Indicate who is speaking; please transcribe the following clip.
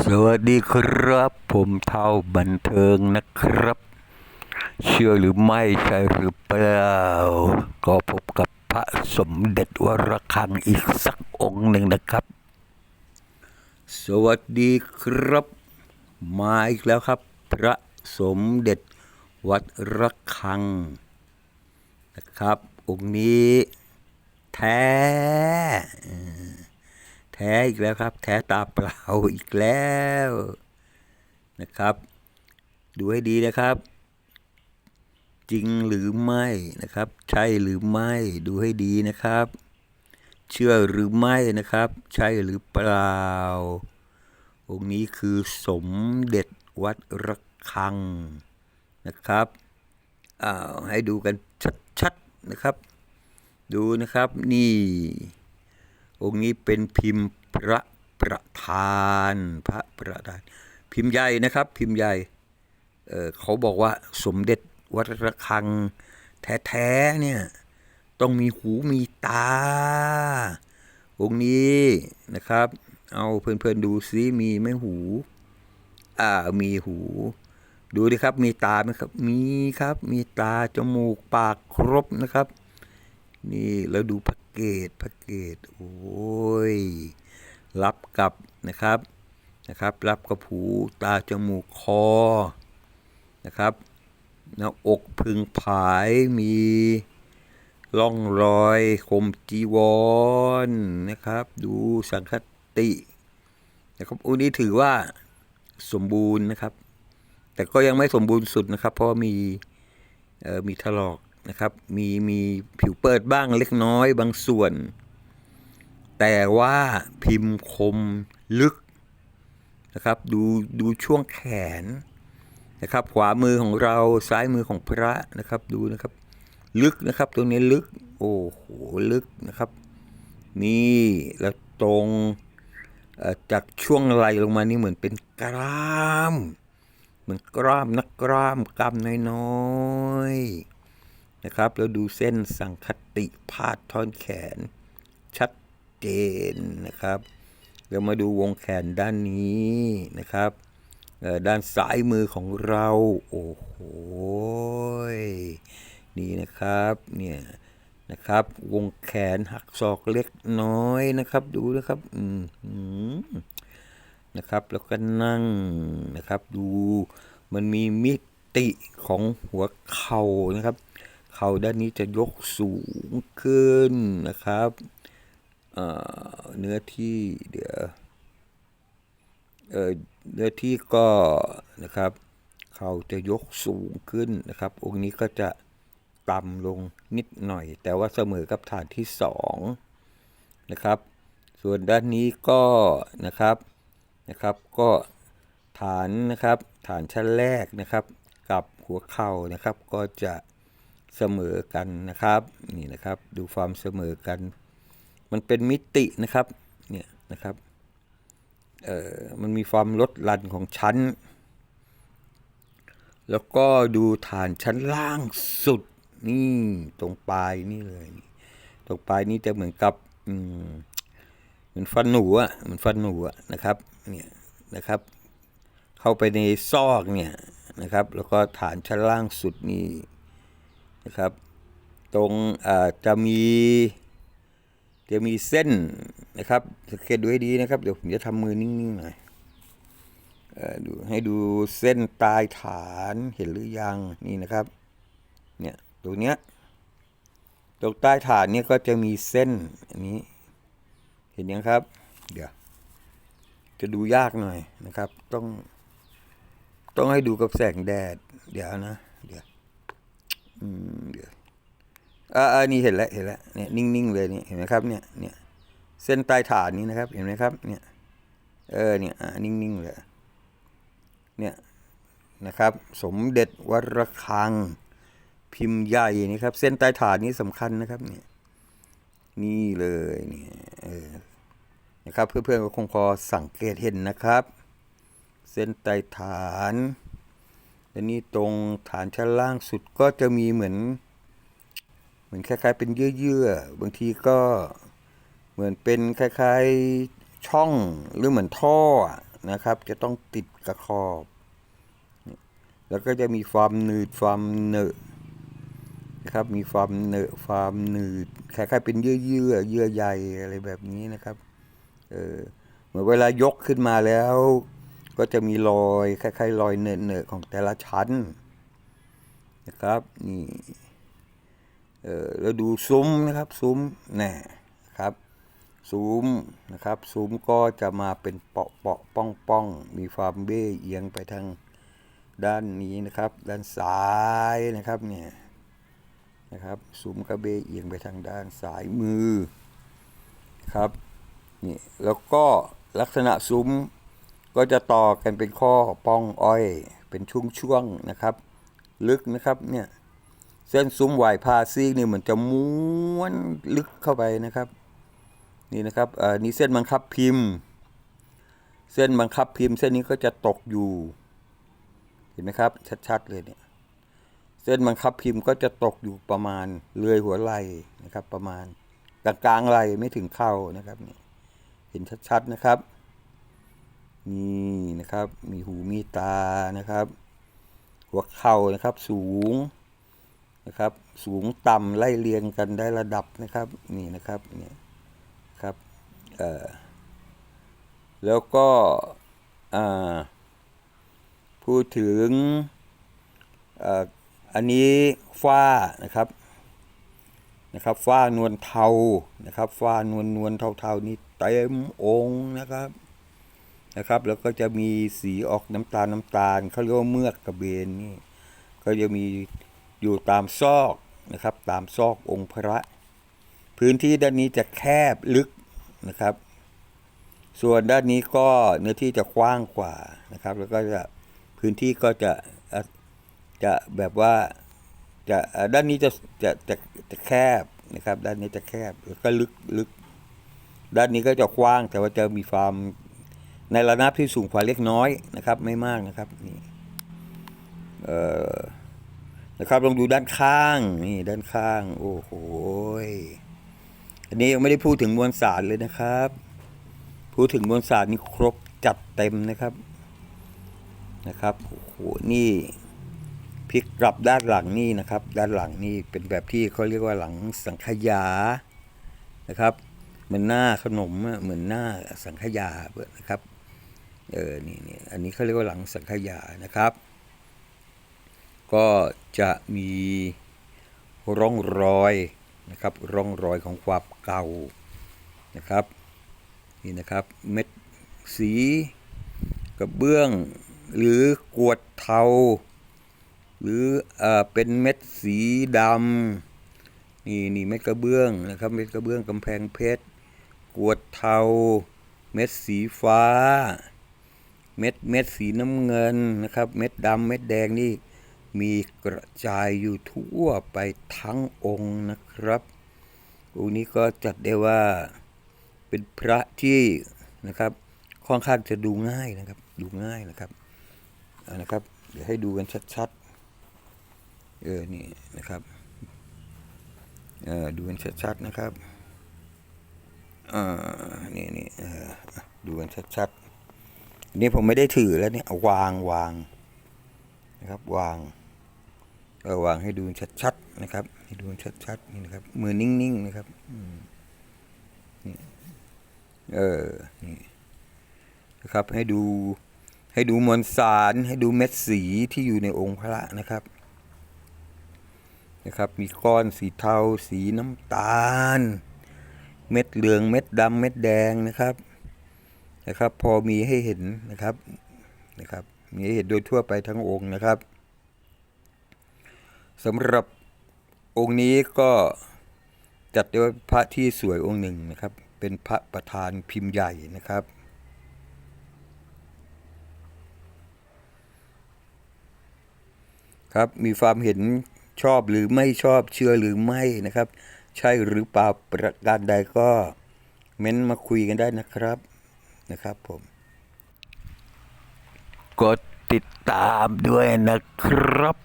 Speaker 1: สวัสดีครับ ผมเท่าบันเทิงนะครับ เชื่อหรือไม่ใช่หรือเปล่า ก็พบกับพระสมเด็จวรคังอีกสักองค์หนึ่งนะครับ สวัสดีครับ มาอีกแล้วครับ พระสมเด็จวัดระฆัง นะครับ องค์นี้แท้ แท้อีกแล้วครับ แท้ตาเปล่าอีกแล้วนะครับ ดูให้ดีนะครับ จริงหรือไม่นะครับ ใช่หรือไม่ดูให้ดีนะครับ เชื่อหรือไม่นะครับ ใช่หรือเปล่า องค์นี้คือสมเด็จวัดระฆังนะครับอ้าวให้ดูกันชัดๆนะครับ ดูนะครับนี่ องค์นี้เป็นพิมพ์พระประธานพระประธาน พิมพ์ใหญ่นะครับ พิมพ์ใหญ่เเขาบอกว่าสมเด็จวัดระฆังแท้ๆเนี่ยต้องมีหูมีตา องค์นี้นะครับ เอาเพื่อนๆดูซิมีไหมหู อ่ามีหู ดูดิครับมีตาไหมครับ มีครับ มีตาจมูกปากครบนะครับ นี่แล้วดูพ็ก เกจแพ็กเกจโอ้ยรับกับนะครับนะครับ รับกับหูตาจมูกคอนะครับหน้าอกพึงผายมีร่องรอยคมจีวรนะครับ ดูสังคตินะครับอุนี้ถือว่าสมบูรณ์นะครับ แต่ก็ยังไม่สมบูรณ์สุดนะครับ เพราะมีเอ่อมีถลอก นะครับ มีมีผิวเปิดบ้างเล็กน้อยบางส่วน แต่ว่าพิมพ์คมลึกนะครับ ดูดูช่วงแขนนะครับ ขวามือของเราซ้ายมือของพระนะครับ ดูนะครับ ลึกนะครับตรงนี้ลึก โอ้โหลึกนะครับ นี่แล้วตรงจากช่วงไหลลงมานี่เหมือนเป็นกล้าม เหมือนกล้ามนักกล้ามกล้ามน้อยๆ นะครับ แล้วดูเส้นสังคติพาดท่อนแขน ชัดเจนนะครับเดี๋ยวมาดูวงแขนด้านนี้นะครับด้านซ้ายมือของเรา โอ้โหนี่นะครับเนี่ยนะครับ วงแขนหักศอกเล็กน้อยนะครับ ดูนะครับอืมนะครับ แล้วก็นั่งนะครับ ดูมันมีมิติของหัวเข่านะครับ เข่าด้านนี้จะยกสูงขึ้นนะครับเนื้อที่เดี๋ยวเออเนื้อที่ก็นะครับเข่าจะยกสูงขึ้นนะครับ องค์นี้ก็จะต่ำลงนิดหน่อย แต่ว่าเสมอกับฐานที่สองนะครับ ส่วนด้านนี้ก็นะครับนะครับ ก็ฐานนะครับ ฐานชั้นแรกนะครับ กับหัวเข่านะครับก็จะ เสมอกันนะครับ นี่นะครับ ดูความเสมอกัน มันเป็นมิตินะครับ เนี่ยนะครับ เอ่อ มันมีความลดลันของชั้น แล้วก็ดูฐานชั้นล่างสุด นี่ตรงปลายนี่เลย ตรงปลายนี่จะเหมือนกับอืมเหมือนฟันหนูอะเหมือนฟันหนูอะนะครับ เนี่ยนะครับ เข้าไปในซอกเนี่ยนะครับ แล้วก็ฐานชั้นล่างสุดนี่ นะครับ ตรงจะมีจะมีเส้นนะครับสังเกตดูให้ดีนะครับ เดี๋ยวผมจะทำมือนิ่งๆหน่อยดูให้ดูเส้นตายฐานเห็นหรือยังนี่นะครับ เนี่ยตรงเนี้ยตรงใต้ฐานเนี่ยก็จะมีเส้นอันนี้ เห็นยังครับ เดี๋ยวจะดูยากหน่อยนะครับ ต้อง ต้องให้ดูกับแสงแดด เดี๋ยวนะ เดี๋ยว อืมเดี๋ยวอ่าอนี่เห็นแล้วเห็นแล้วเนี่ยนิ่งๆเลยนี่เห็นไหมครับเนี่ยเนี่ยเส้นใต้ฐานนี้นะครับ เห็นไหมครับ เนี่ย เออเนี่ยอ่านิ่งๆเลยเนี่ยนะครับ สมเด็จวัดระฆัง พิมพ์ใหญ่นี่ครับ เส้นใต้ฐานนี้สำคัญนะครับ เนี่ย นี่เลยเนี่ยเออนะครับ เพื่อนๆก็คงพอสังเกตเห็นนะครับ เส้นใต้ฐาน และนี่ตรงฐานชั้นล่างสุดก็จะมีเหมือน เหมือนคล้ายๆ เป็นเยื่อๆบางทีก็เหมือนเป็นคล้ายๆช่องหรือเหมือนท่อนะครับ จะต้องติดกับขอบ แล้วก็จะมีความหนืดความเหนอะนะครับมีความเหนอะความหนืดคล้ายๆเป็นเยื่อเยื่อเยื่อใยอะไรแบบนี้นะครับเออเหมือนเวลายกขึ้นมาแล้ว ก็จะมีรอยคล้ายๆรอยเนื้อๆของแต่ละชั้นนะครับนี่เออแล้วดูซุ้มนะครับซุ้มแน่ครับซุ้มนะครับซุ้มก็จะมาเป็นเปาะเปาะป้องป้องๆมีความเบ้เอียงไปทางด้านนี้นะครับ ด้านซ้ายนะครับเนี่ยนะครับซุ้มก็เบ้เอียงไปทางด้านซ้ายมือครับนี่แล้วก็ลักษณะซุ้ม ก็จะต่อกันเป็นข้อป้องอ้อย เป็นช่วงๆนะครับ ลึกนะครับเนี่ยเส้นซุ้มไหวพาซีกนี่เหมือนจะม้วนลึกเข้าไปนะครับ นี่นะครับอ่อนี่เส้นบังคับพิมพ์ เส้นบังคับพิมพ์ เส้นนี้ก็จะตกอยู่ เห็นไหมครับ ชัดๆเลยเนี่ยเส้นบังคับพิมพ์ก็จะตกอยู่ประมาณเลื่อยหัวไหล่นะครับ ประมาณกลางกลางๆไหล่ไม่ถึงเข่านะครับนี่เห็นชัดๆนะครับ นี่นะครับ มีหูมีตานะครับ หัวเข่านะครับสูงนะครับ สูงต่ำไล่เรียงกันได้ระดับนะครับ นี่นะครับเนี่ยครับเอ่อแล้วก็อ่าพูดถึงอ่ออันนี้ฝ้านะครับนะครับฝ้านวลเทานะครับฝ้านวลนวลเทาๆนี่เต็มองค์นะครับ นะครับ แล้วก็จะมีสีออกน้ำตาลน้ำตาลเขาเรียกว่าเมือกกระเบนนี่ก็จะมีอยู่ตามซอกนะครับ ตามซอกองค์พระ พื้นที่ด้านนี้จะแคบลึกนะครับ ส่วนด้านนี้ก็เนื้อที่จะกว้างกว่านะครับ แล้วก็จะพื้นที่ก็จะจะแบบว่าจะด้านนี้จะจะจะจะแคบนะครับ ด้านนี้จะแคบแล้วก็ลึกลึกด้านนี้ก็จะกว้างแต่ว่าจะมีความ ในระนาบที่สูงกว่าเล็กน้อยนะครับ ไม่มากนะครับนี่เอ่อนะครับลองดูด้านข้างนี่ด้านข้าง โอ้โหอันนี้ยังไม่ได้พูดถึงมวลสารเลยนะครับ พูดถึงมวลสารนี่ครบจัดเต็มนะครับนะครับโอ้โหนี่พลิกกลับด้านหลังนี่นะครับ ด้านหลังนี่เป็นแบบที่เขาเรียกว่าหลังสังขยานะครับเหมือนหน้าขนมเหมือนหน้าสังขยานะครับ เออนี่นี่อันนี้เขาเรียกว่าหลังสังขยานะครับ ก็จะมีร่องรอยนะครับร่องรอยของความเก่านะครับนี่นะครับเม็ดสีกระเบื้อง หรือกวดเทา หรือเอ่อเป็นเม็ดสีดำนี่นี่เม็ดกระเบื้องนะครับเม็ดกระเบื้องกำแพงเพชรกวดเทา เม็ดสีฟ้า เม็ดเม็ดสีน้ำเงินนะครับ เม็ดดำเม็ดแดงนี่มีกระจายอยู่ทั่วไปทั้งองค์นะครับองค์นี้ก็จัดได้ว่าเป็นพระที่นะครับค่อนข้างจะดูง่ายนะครับ ดูง่ายนะครับนะครับ เดี๋ยวให้ดูกันชัดๆเออนี่นะครับเออดูกันชัดๆนะครับอ่านี่นี่เออดูกันชัดๆ นี่ผมไม่ได้ถือแล้วเนี่ยเอาวางวางนะครับ วางเออวางให้ดูชัดๆนะครับ ให้ดูชัดๆนี่นะครับ มือนิ่งๆนะครับนี่เออนี่นะครับ ให้ดูให้ดูมวลสาร ให้ดูเม็ดสีที่อยู่ในองค์พระนะครับนะครับ มีก้อนสีเทา สีน้ำตาล เม็ดเหลือง เม็ดดำเม็ดแดงนะครับ นะครับ พอมีให้เห็นนะครับนะครับ มีให้เห็นโดยทั่วไปทั้งองค์นะครับสำหรับองค์นี้ก็จัดได้ว่าพระที่สวยองค์หนึ่งนะครับ เป็นพระประธานพิมพ์ใหญ่นะครับ ครับมีความเห็นชอบหรือไม่ชอบเชื่อหรือไม่นะครับ ใช่หรือเปล่าประการใดก็เม้นมาคุยกันได้นะครับ นะครับผม กดติดตามด้วยนะครับ